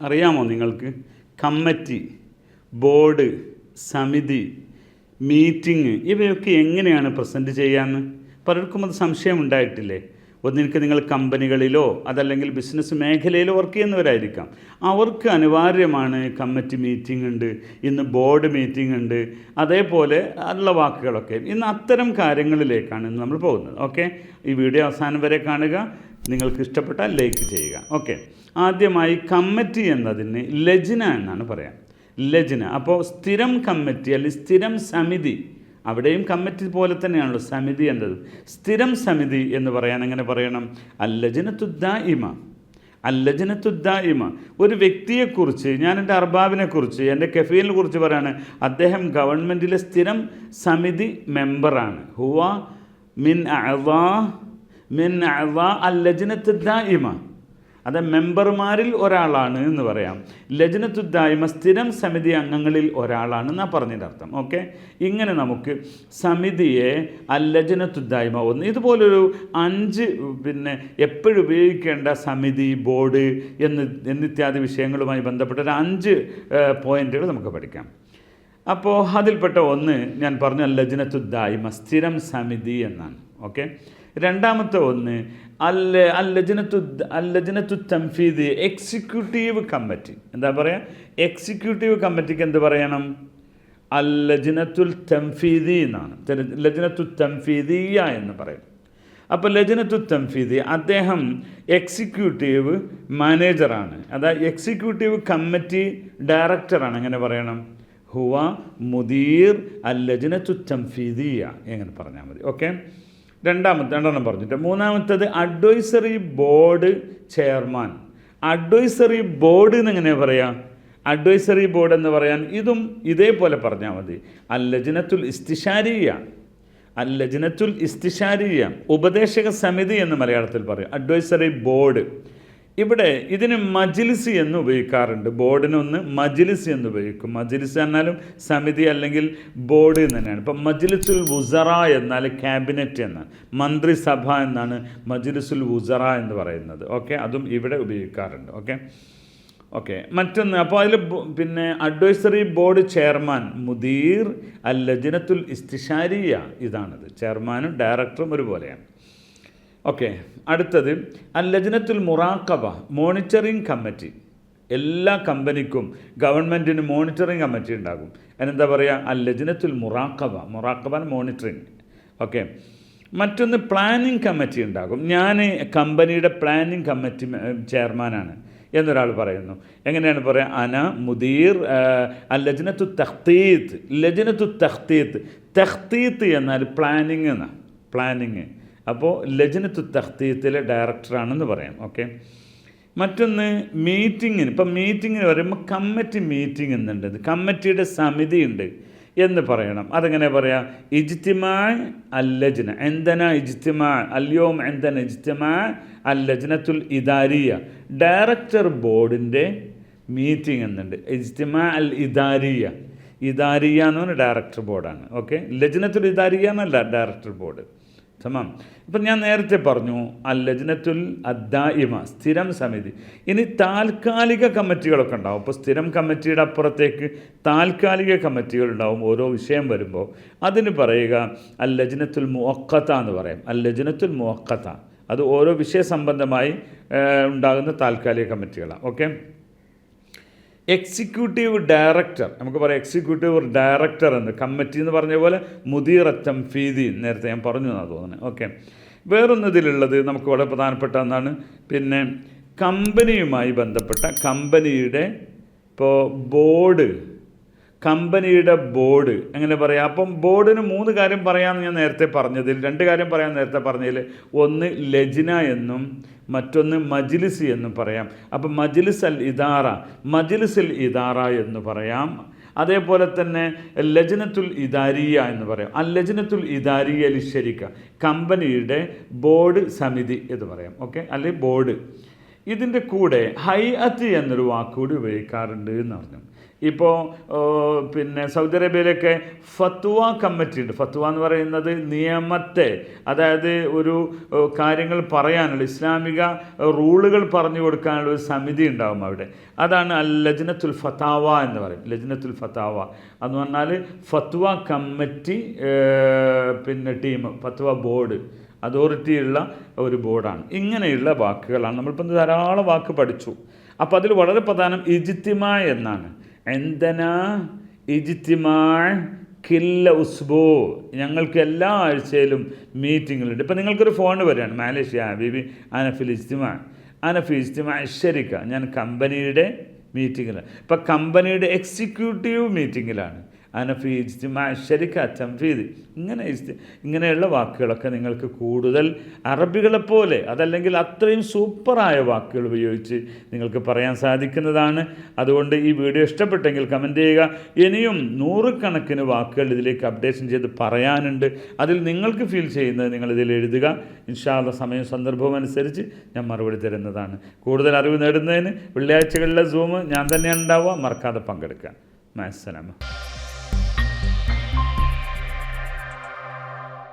അറിയാമോ നിങ്ങൾക്ക്? Committee board സമിതി മീറ്റിംഗ് ഇവയൊക്കെ എങ്ങനെയാണ് പ്രസന്റ് ചെയ്യാമെന്ന് പലർക്കും അത് സംശയം ഉണ്ടായിട്ടില്ലേ? ഒന്നിനക്ക് നിങ്ങൾ കമ്പനികളിലോ അതല്ലെങ്കിൽ ബിസിനസ് മേഖലയിലോ വർക്ക് ചെയ്യുന്നവരായിരിക്കാം. അവർക്ക് അനിവാര്യമാണ് കമ്മിറ്റി മീറ്റിംഗ് ഉണ്ട് ഇന്ന് ബോർഡ് മീറ്റിംഗ് ഉണ്ട് അതേപോലെ ഉള്ള വാക്കുകളൊക്കെ. ഇന്ന് അത്തരം കാര്യങ്ങളിലേക്കാണ് ഇന്ന് നമ്മൾ പോകുന്നത്. ഓക്കെ ഈ വീഡിയോ അവസാനം വരെ കാണുക. നിങ്ങൾക്ക് ഇഷ്ടപ്പെട്ടാൽ ലൈക്ക് ചെയ്യുക. ഓക്കെ ആദ്യമായി കമ്മിറ്റി എന്നതിന് ലജ്ന എന്നാണ് പറയാം. ലജ്ന അപ്പോൾ സ്ഥിരം കമ്മിറ്റി അല്ലെങ്കിൽ സ്ഥിരം സമിതി അവിടെയും കമ്മിറ്റി പോലെ തന്നെയാണല്ലോ സമിതി എന്നത്. സ്ഥിരം സമിതി എന്ന് പറയാൻ എങ്ങനെ പറയണം? അല്ലജനത്തുദ്ദായിമ അല്ലജനത്തുദ്ദായിമ ഒരു വ്യക്തിയെക്കുറിച്ച് ഞാൻ എന്റെ അർബാബിനെക്കുറിച്ച് എന്റെ കഫീലിനെ കുറിച്ച് പറയാണ്. അദ്ദേഹം ഗവൺമെന്റിലെ സ്ഥിരം സമിതി മെമ്പറാണ്. ഹുവ മിൻ അവാ മിൻ അവാ അല്ലജനത്തുദ്ദായിമ അത് മെമ്പർമാരിൽ ഒരാളാണ് എന്ന് പറയാം. ലജനത്തുദ്ദായ്മ സ്ഥിരം സമിതി അംഗങ്ങളിൽ ഒരാളാണ് എന്നാ പറഞ്ഞതിന്റെ അർത്ഥം ഓക്കെ? ഇങ്ങനെ നമുക്ക് സമിതിയെ അല്ലജനത്തുദ്ദായ്മ ഒന്ന് ഇതുപോലൊരു അഞ്ച് പിന്നെ എപ്പോഴും ഉപയോഗിക്കേണ്ട സമിതി ബോർഡ് എന്ന് എന്നിത്യാദി വിഷയങ്ങളുമായി ബന്ധപ്പെട്ട ഒരു അഞ്ച് പോയിന്റുകൾ നമുക്ക് പഠിക്കാം. അപ്പോൾ അതിൽപ്പെട്ട ഒന്ന് ഞാൻ പറഞ്ഞ ലജനത്തുദ്ദായ്മ സ്ഥിരം സമിതി എന്നാണ്. ഓക്കെ? രണ്ടാമത്തെ ഒന്ന് അല്ല അല്ലജനത്തു അല്ലജനത്തു തംഫീദ് എക്സിക്യൂട്ടീവ് കമ്മിറ്റി എന്താ പറയുക എക്സിക്യൂട്ടീവ് കമ്മിറ്റിക്ക് എന്ത് പറയണം? അല്ലജനത്തുൽ തംഫീദി എന്നാണ്. ലജനത്തു തംഫീദിയ എന്ന് പറയും. അപ്പോൾ ലജനത്തു തംഫീദി അദ്ദേഹം എക്സിക്യൂട്ടീവ് മാനേജറാണ് അതായത് എക്സിക്യൂട്ടീവ് കമ്മിറ്റി ഡയറക്ടറാണ് എങ്ങനെ പറയണം? ഹുവ മുദീർ അൽ തംഫീദിയ എങ്ങനെ പറഞ്ഞാൽ മതി. ഓക്കെ? രണ്ടാമത്തെ രണ്ടെണ്ണം പറഞ്ഞിട്ട് മൂന്നാമത്തത് advisory board chairman advisory board എന്ന് എങ്ങനെയാണ് പറയാം? അഡ്വൈസറി ബോർഡ് എന്ന് പറയാൻ ഇതും ഇതേപോലെ പറഞ്ഞാൽ മതി. അല്ലജിനത്തുൽ ഇസ്തിഷാരിയ. അല്ലജിനത്തുൽ ഇസ്തിഷാരിയ. ഉപദേശക സമിതി എന്ന് മലയാളത്തിൽ പറയും. അഡ്വൈസറി ബോർഡ് ഇവിടെ ഇതിന് മജിലിസ് എന്ന് ഉപയോഗിക്കാറുണ്ട്. ബോർഡിനൊന്ന് മജിലിസ് എന്ന് ഉപയോഗിക്കും. മജിലിസ് എന്നാലും സമിതി അല്ലെങ്കിൽ ബോർഡ് എന്ന് തന്നെയാണ്. ഇപ്പം മജിലിസുൽ വുസറ എന്നാൽ ക്യാബിനറ്റ് എന്നാണ് മന്ത്രിസഭ എന്നാണ് മജിലിസുൽ വുസറ എന്ന് പറയുന്നത്. ഓക്കെ? അതും ഇവിടെ ഉപയോഗിക്കാറുണ്ട്. ഓക്കെ? ഓക്കെ. മറ്റൊന്ന് അപ്പോൾ അതിൽ പിന്നെ അഡ്വൈസറി ബോർഡ് ചെയർമാൻ മുദീർ അൽ ലജിനത്തുൽ ഇസ്തിഷാരിയ ഇതാണത്. ചെയർമാനും ഡയറക്ടറും ഒരുപോലെയാണ്. ഓക്കെ അടുത്തത്. അൽ ലജ്നത്തുൽ മുറാക്കബ മോണിറ്ററിംഗ് കമ്മിറ്റി. എല്ലാ കമ്പനിക്കും ഗവൺമെന്റിന് മോണിറ്ററിംഗ് കമ്മിറ്റി ഉണ്ടാകും. അതിനെന്താ പറയുക അൽ ലജ്നത്തുൽ മുറാക്കബ മുറാക്കബ മോണിറ്ററിംഗ്. ഓക്കെ മറ്റൊന്ന് പ്ലാനിംഗ് കമ്മിറ്റി ഉണ്ടാകും. ഞാൻ കമ്പനിയുടെ പ്ലാനിംഗ് കമ്മിറ്റി ചെയർമാനാണ് എന്നൊരാൾ പറയുന്നു. എങ്ങനെയാണ് പറയുക അന മുദീർ അൽ ലജനത്തു തഖ്തീത്ത് ലജനത്തു തഖ്തീത്ത് തഖ്തീത്ത് എന്നാൽ പ്ലാനിങ് എന്നാണ് പ്ലാനിങ് അപ്പോൾ ലജനത്തു തഖ്തീത്തിലെ ഡയറക്ടറാണെന്ന് പറയാം ഓക്കെ മറ്റൊന്ന് മീറ്റിങ്ങിന് ഇപ്പം മീറ്റിങ്ങിന് പറയുമ്പോൾ കമ്മിറ്റി മീറ്റിംഗ് എന്നുണ്ട് കമ്മിറ്റിയുടെ സമിതി ഉണ്ട് എന്ന് പറയണം. അതെങ്ങനെ പറയാം? ഇജ്തിമാ അല്ലജന എന്തന ഇജ്തിമാ? അല്യോം എന്തന ഇജ്തിമാ അല്ലജനത്തുൽ ഇദാരിയ. ഡയറക്ടർ ബോർഡിന്റെ മീറ്റിംഗ് എന്നുണ്ട്. ഇജ്തിമാ അൽ ഇദാരിയ ഇദാരിയ എന്ന് പറഞ്ഞാൽ ഡയറക്ടർ ബോർഡാണ് ഓക്കെ ലജനത്തുൽ ഇദാരിയ എന്നല്ല ഡയറക്ടർ ബോർഡ് തമാം ഇപ്പം ഞാൻ നേരത്തെ പറഞ്ഞു അൽ ലജ്നത്തുൽ അദ്ദായിമ സ്ഥിരം സമിതി. ഇനി താൽക്കാലിക കമ്മിറ്റികളൊക്കെ ഉണ്ടാവും. അപ്പോൾ സ്ഥിരം കമ്മിറ്റിയുടെ അപ്പുറത്തേക്ക് താൽക്കാലിക കമ്മിറ്റികൾ ഉണ്ടാവും. ഓരോ വിഷയം വരുമ്പോൾ അതിന് പറയുക അൽ ലജ്നത്തുൽ മുഅക്കത്ത എന്ന് പറയും. അൽ ലജ്നത്തുൽ മുഅക്കത്ത അത് ഓരോ വിഷയ സംബന്ധമായി ഉണ്ടാകുന്ന താൽക്കാലിക കമ്മിറ്റികളാണ്. ഓക്കെ? എക്സിക്യൂട്ടീവ് ഡയറക്ടർ നമുക്ക് പറയാം എക്സിക്യൂട്ടീവ് ഡയറക്ടർ എന്ന്. കമ്മിറ്റി എന്ന് പറഞ്ഞ പോലെ മുദീർ ഫീതി നേരത്തെ ഞാൻ പറഞ്ഞു എന്നാണ് തോന്നുന്നത് ഓക്കെ വേറൊന്ന് ഇതിലുള്ളത് നമുക്ക് വളരെ പ്രധാനപ്പെട്ട ഒന്നാണ്. പിന്നെ കമ്പനിയുമായി ബന്ധപ്പെട്ട കമ്പനിയുടെ ഇപ്പോൾ ബോർഡ് കമ്പനിയുടെ ബോർഡ്. എങ്ങനെ പറയാം? അപ്പം ബോർഡിന് മൂന്ന് കാര്യം പറയാമെന്ന് ഞാൻ നേരത്തെ പറഞ്ഞതിൽ രണ്ട് കാര്യം പറയാൻ നേരത്തെ പറഞ്ഞതിൽ. ഒന്ന് ലജ്ന എന്നും മറ്റൊന്ന് മജ്ലിസ് എന്നും പറയാം. അപ്പം മജ്ലിസ് അൽ ഇദാറ മജ്ലിസുൽ ഇദാറ എന്ന് പറയാം. അതേപോലെ തന്നെ ലജ്നത്തുൽ ഇദാരിയ എന്ന് പറയാം. ആ ലജ്നത്തുൽ ഇദാരിയ ലിഷരിക്ക കമ്പനിയുടെ ബോർഡ് സമിതി എന്ന് പറയാം. ഓക്കെ? അല്ലെങ്കിൽ ബോർഡ്. ഇതിന്റെ കൂടെ ഹൈ അത്ത് എന്നൊരു വാക്കുകൂടി ഉപയോഗിക്കാറുണ്ട് എന്ന് പറഞ്ഞു. ഇപ്പോൾ പിന്നെ സൗദി അറേബ്യയിലൊക്കെ ഫത്വ കമ്മിറ്റി ഉണ്ട്. ഫത്വ എന്ന് പറയുന്നത് നിയമത്തെ അതായത് ഒരു കാര്യങ്ങൾ പറയാനുള്ള ഇസ്ലാമിക റൂളുകൾ പറഞ്ഞു കൊടുക്കാനുള്ള ഒരു സമിതി ഉണ്ടാകും അവിടെ. അതാണ് അൽ ലജ്നത്തുൽ ഫത്താവ എന്ന് പറയും. ലജ്നത്തുൽ ഫത്താവ എന്ന് പറഞ്ഞാൽ ഫത്വ കമ്മിറ്റി പിന്നെ ടീം ഫത്വ ബോർഡ് അതോറിറ്റിയുള്ള ഒരു ബോർഡാണ്. ഇങ്ങനെയുള്ള വാക്കുകളാണ്. നമ്മളിപ്പോൾ ധാരാളം വാക്ക് പഠിച്ചു. അപ്പോൾ അതിൽ വളരെ പ്രധാനം ഇജിത്തിമ എന്നാണ്. എന്തന? ഇജിത്തിമാൾ കില്ല ഉസ്ബോ. ഞങ്ങൾക്ക് എല്ലാ ആഴ്ചയിലും മീറ്റിങ്ങുകളുണ്ട്. ഇപ്പം നിങ്ങൾക്കൊരു ഫോൺ വരികയാണ്. മാലേഷ്യ ബിബി അനഫിൽ ഇജ്തിമാ. അനഫിൽ ഇജ്തിമാ ഷരിക്ക ഞാൻ കമ്പനിയുടെ മീറ്റിങ്ങിലാണ്. ഇപ്പം കമ്പനിയുടെ എക്സിക്യൂട്ടീവ് മീറ്റിങ്ങിലാണ്. അനഫി ഇജ്തിമാ ശരിക്ക തംഫീദ് ഇങ്ങനെ ഇങ്ങനെയുള്ള വാക്കുകളൊക്കെ നിങ്ങൾക്ക് കൂടുതൽ അറബികളെപ്പോലെ അതല്ലെങ്കിൽ അത്രയും സൂപ്പറായ വാക്കുകൾ ഉപയോഗിച്ച് നിങ്ങൾക്ക് പറയാൻ സാധിക്കുന്നതാണ്. അതുകൊണ്ട് ഈ വീഡിയോ ഇഷ്ടപ്പെട്ടെങ്കിൽ കമന്റ് ചെയ്യുക. ഇനിയും നൂറുകണക്കിന് വാക്കുകൾ ഇതിലേക്ക് അപ്ഡേഷൻ ചെയ്ത് പറയാനുണ്ട്. അതിൽ നിങ്ങൾക്ക് ഫീൽ ചെയ്യുന്നത് നിങ്ങൾ ഇതിൽ എഴുതുക. ഇൻഷാല്ല സമയം സന്ദർഭവും അനുസരിച്ച് ഞാൻ മറുപടി തരുന്നതാണ്. കൂടുതൽ അറിവ് നേടുന്നതിന് വെള്ളിയാഴ്ചകളിലെ സൂം ഞാൻ തന്നെയാണ് ഉണ്ടാവുക. മറക്കാതെ പങ്കെടുക്കുക. മാസലാമ